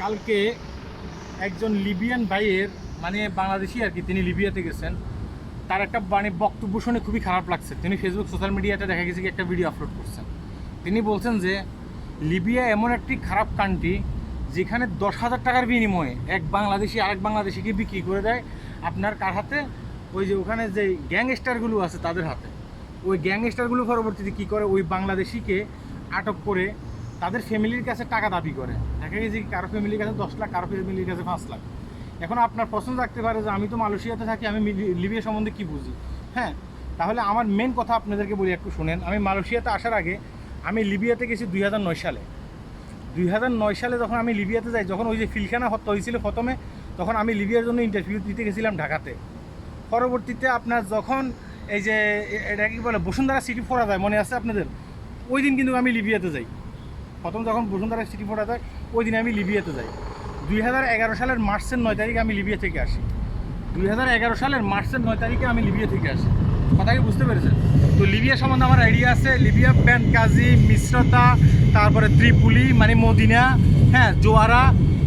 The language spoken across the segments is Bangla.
কালকে একজন লিবিয়ান ভাইয়ের মানে বাংলাদেশি আর কি, তিনি লিবিয়াতে গেছেন। তার একটা মানে বক্তব্য শুনে খুবই খারাপ লাগছে। তিনি ফেসবুক সোশ্যাল মিডিয়াতে দেখা গেছে কি একটা ভিডিও আপলোড করছেন। তিনি বলছেন যে, লিবিয়া এমন একটি খারাপ কান্ট্রি যেখানে দশ হাজার টাকার বিনিময়ে এক বাংলাদেশি আরেক বাংলাদেশিকে বিক্রি করে দেয়। আপনার কার হাতে? ওই যে ওখানে যে গ্যাংস্টারগুলো আছে তাদের হাতে। ওই গ্যাংস্টারগুলো পরবর্তীতে কী করে? ওই বাংলাদেশিকে আটক করে তাদের ফ্যামিলির কাছে টাকা দাবি করে। দেখা গেছে কারও ফ্যামিলির কাছে দশ লাখ, কারও ফ্যামিলির কাছে পাঁচ লাখ। এখন আপনার প্রশ্ন থাকতে পারে যে আমি তো মালয়েশিয়াতে থাকি, আমি লিবিয়া সম্বন্ধে কি বুঝি? হ্যাঁ তাহলে আমার মেন কথা আপনাদেরকে বলি একটু শুনেন। আমি মালয়েশিয়াতে আসার আগে আমি লিবিয়াতে গেছি দুই হাজার নয় সালে। দুই হাজার নয় সালে যখন আমি লিবিয়াতে যাই, যখন ওই যে ফিলখানা হত্যা হয়েছিল প্রথমে, তখন আমি লিবিয়ার জন্য ইন্টারভিউ দিতে গেছিলাম ঢাকাতে। পরবর্তীতে আপনার যখন এই যে এটা কি বলে, বসুন্ধরা সিটি ফোরা যায়, মনে আছে আপনাদের? ওই দিন কিন্তু আমি লিবিয়াতে যাই। প্রথম যখন বসুন্ধরা সিটি ফোরা যায় ওই দিন আমি লিবিয়াতে যাই। দুই হাজার এগারো সালের মার্চের নয় তারিখে আমি লিবিয়া থেকে আসি। দুই হাজার এগারো সালের মার্চের নয় তারিখে আমি লিবিয়া থেকে আসি। কথা কি বুঝতে পেরেছেন? তো লিবিয়া সম্বন্ধে আমার আইডিয়া আছে। লিবিয়া কাজী মিশ্রতা, তারপরে ত্রিপুলি মানে মদিনা হ্যাঁ জোয়ারা,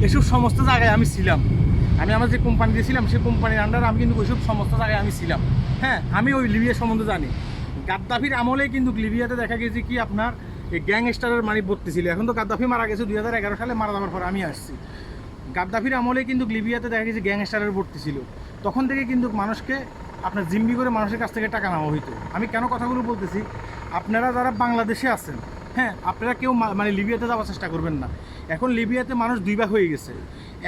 এসব সমস্ত জায়গায় আমি ছিলাম। আমি আমার যে কোম্পানিতে ছিলাম, সেই কোম্পানির আন্ডারে আমি কিন্তু ওইসব সমস্ত জায়গায় আমি ছিলাম। হ্যাঁ আমি ওই লিবিয়া সম্বন্ধে জানি। গাদ্দাফির আমলেই কিন্তু লিবিয়াতে দেখা গেছে কি আপনার এই গ্যাংস্টারের মানে ভর্তি ছিল। এখন তো গাদ্দাফি মারা গেছে, দুই হাজার এগারো সালে মারা যাওয়ার পর আমি আসছি। গাদ্দাফির আমলে কিন্তু লিবিয়াতে দেখা গেছে গ্যাংস্টারের ভর্তি ছিল। তখন থেকে কিন্তু মানুষকে, আপনার জিম্বি করে মানুষের কাছ থেকে টাকা নেওয়া হইতো। আমি কেন কথাগুলো বলতেছি? আপনারা যারা বাংলাদেশে আছেন হ্যাঁ আপনারা কেউ মানে লিবিয়াতে যাওয়ার চেষ্টা করবেন না। এখন লিবিয়াতে মানুষ দুই ভাগ হয়ে গেছে।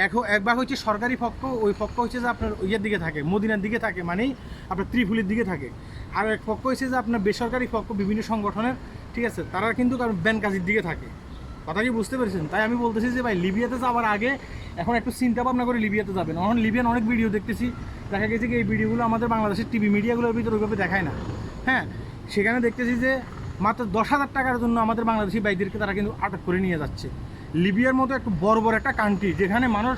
এখন এক ভাগ হচ্ছে সরকারি পক্ষ, ওই পক্ষ হচ্ছে যে আপনার ইয়ের দিকে থাকে, মদিনার দিকে থাকে মানে আপনার ত্রিফুলির দিকে থাকে। আর এক পক্ষ হচ্ছে যে আপনার বেসরকারি পক্ষ, বিভিন্ন সংগঠনের ঠিক আছে তারা কিন্তু ব্যানকাজির দিকে থাকে। কথা কি বুঝতে পেরেছেন? তাই আমি বলতেছি যে, ভাই, লিবিয়াতে যাওয়ার আগে এখন একটু চিন্তা ভাবনা করে লিবিয়াতে যাবেন। এখন লিবিয়ান অনেক ভিডিও দেখতেছি। দেখা গেছে কি, এই ভিডিওগুলো আমাদের বাংলাদেশের টিভি মিডিয়াগুলোর ভিতরে ওইভাবে দেখায় না। হ্যাঁ সেখানে দেখতেছি যে, মাত্র দশ হাজার টাকার জন্য আমাদের বাংলাদেশি বাইদেরকে তারা কিন্তু আটক করে নিয়ে যাচ্ছে। লিবিয়ার মতো একটু বড় বড় একটা কান্ট্রি যেখানে মানুষ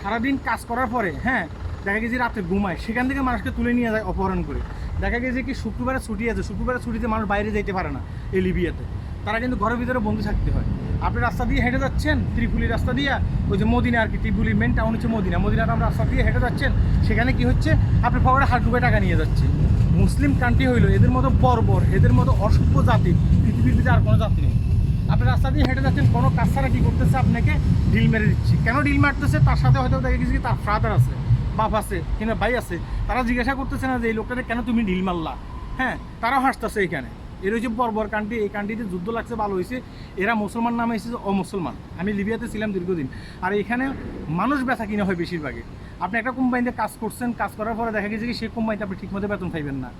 সারাদিন কাজ করার পরে হ্যাঁ দেখা গেছে রাতে ঘুমায়, সেখান থেকে মানুষকে তুলে নিয়ে যায় অপহরণ করে। দেখা গেছে কি শুক্রবারে ছুটি আছে, শুক্রবারে ছুটিতে মানুষ বাইরে যেতে পারে না এই লিবিয়াতে। তারা কিন্তু ঘরের ভিতরে বন্দি থাকতে হয়। আপনি রাস্তা দিয়ে হেঁটে যাচ্ছেন, ত্রিপুলি রাস্তা দিয়ে, ওই যে মদিনা আর কি ত্রিপুলির মেন টাউন হচ্ছে মদিনা। মদিনার আমরা রাস্তা দিয়ে হেঁটে যাচ্ছেন, সেখানে কি হচ্ছে, আপনি পকেটে হাত ডুবে টাকা নিয়ে যাচ্ছে মুসলিম কান্ট্রি হইল এদের মতো বর্বর, এদের মতো অসভ্য জাতি, পৃথিবীর ভিতরে আর কোনো জাতি নেই। আপনি রাস্তা দিয়ে হেঁটে যাচ্ছেন, কোনো কাজ ছাড়া কী করতেছে আপনাকে? ঢিল মেরে দিচ্ছে। কেন ঢিল মারতেছে? তার সাথে হয়তো দেখা গেছে কি তার ফাদার আছে। বাপ আছে, কিংবা ভাই আছে, তারা জিজ্ঞাসা করতেছে না যে এই লোকটাকে কেন তুমি ঢিল মারলা? হ্যাঁ তারাও হাসতেছে এখানে। এর হচ্ছে বর্বর কান্ট্রি, এই কান্ট্রিতে যুদ্ধ লাগছে, ভালো হয়েছে। এরা মুসলমান নামে এসেছে, অমুসলমান। আমি লিবিয়াতে ছিলাম দীর্ঘদিন। আর এখানে মানুষ ব্যথা কিনা হয় বেশিরভাগই। আপনি একটা কোম্পানিতে কাজ করছেন, কাজ করার পরে দেখা গেছে কি, সেই কোম্পানিতে আপনি ঠিকমতো বেতন পাইবেন না।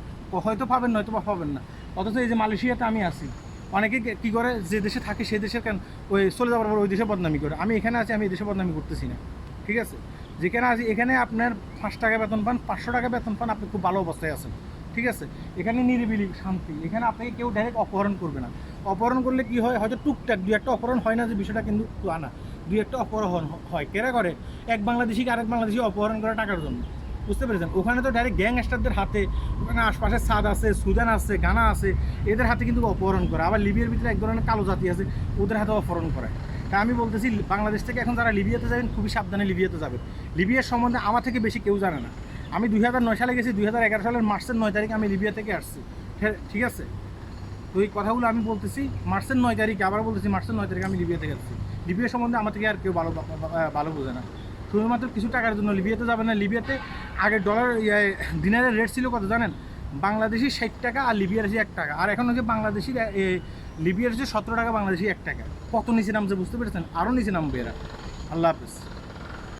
হয়তো পাবেন, নয়তো বা পাবেন না। অথচ এই যে মালয়েশিয়াতে আমি আছি, অনেকে কি করে, যে দেশে থাকে সেই দেশের কেন, ওই চলে যাওয়ার পর ওই দেশে বদনামি করে। আমি এখানে আছি, আমি এই দেশে বদনামি করতেছি না। ঠিক আছে? যেখানে আছি, এখানে আপনার পাঁচ টাকা বেতন পান, পাঁচশো টাকা বেতন পান, আপনি খুব ভালো অবস্থায় আছেন, ঠিক আছে? এখানে নিরিবিলি শান্তি, এখানে আপনাকে কেউ ডাইরেক্ট অপহরণ করবে না। অপহরণ করলে কি হয়? হয়তো টুকটাক দুই একটা অপহরণ হয় না যে বিষয়টা কিন্তু তা না। দুই একটা অপহরণ হয়। কেরা করে? এক বাংলাদেশিকে আরেক বাংলাদেশি অপহরণ করে টাকার জন্য। বুঝতে পেরেছেন? ওখানে তো ডাইরেক্ট গ্যাংস্টারদের হাতে, ওখানে আশপাশে সাদ আছে সুদান আছে, গানা আছে, এদের হাতে কিন্তু অপহরণ করে। আবার লিবিয়ার ভিতরে এক ধরনের কালো জাতি আছে, ওদের হাতে অপহরণ করে। তা আমি বলতেছি বাংলাদেশ থেকে এখন যারা লিবিয়াতে যাবেন খুবই সাবধানে লিবিয়াতে যাবেন। লিবিয়ার সম্বন্ধে আমার থেকে বেশি কেউ জানে না। আমি দুই হাজার নয় সালে গেছি দুই হাজার এগারো সালের মার্চের নয় তারিখে আমি লিবিয়া থেকে আসছি। হ্যাঁ, ঠিক আছে? তো এই কথাগুলো আমি বলতেছি মার্চের নয় তারিখে আবার বলতেছি মার্চের নয় তারিখে আমি লিবিয়া থেকে আসছি। লিবিয়া সম্বন্ধে আমার থেকে আর কেউ ভালো ভালো বোঝে না। শুধুমাত্র কিছু টাকার জন্য লিবিয়াতে যাবে না লিবিয়াতে আগে ডলার ইয়ে, দিনারের রেট ছিল কত জানেন? বাংলাদেশি ষাট টাকা আর লিবিয়ার এক টাকা। আর এখন হচ্ছে বাংলাদেশি লিবিয়ার যে সতেরো টাকা, বাংলাদেশি এক টাকা। কত নিচে নামছে বুঝতে পেরেছেন? আরও নিচে নামবে এরা। আল্লাহ হাফিজ।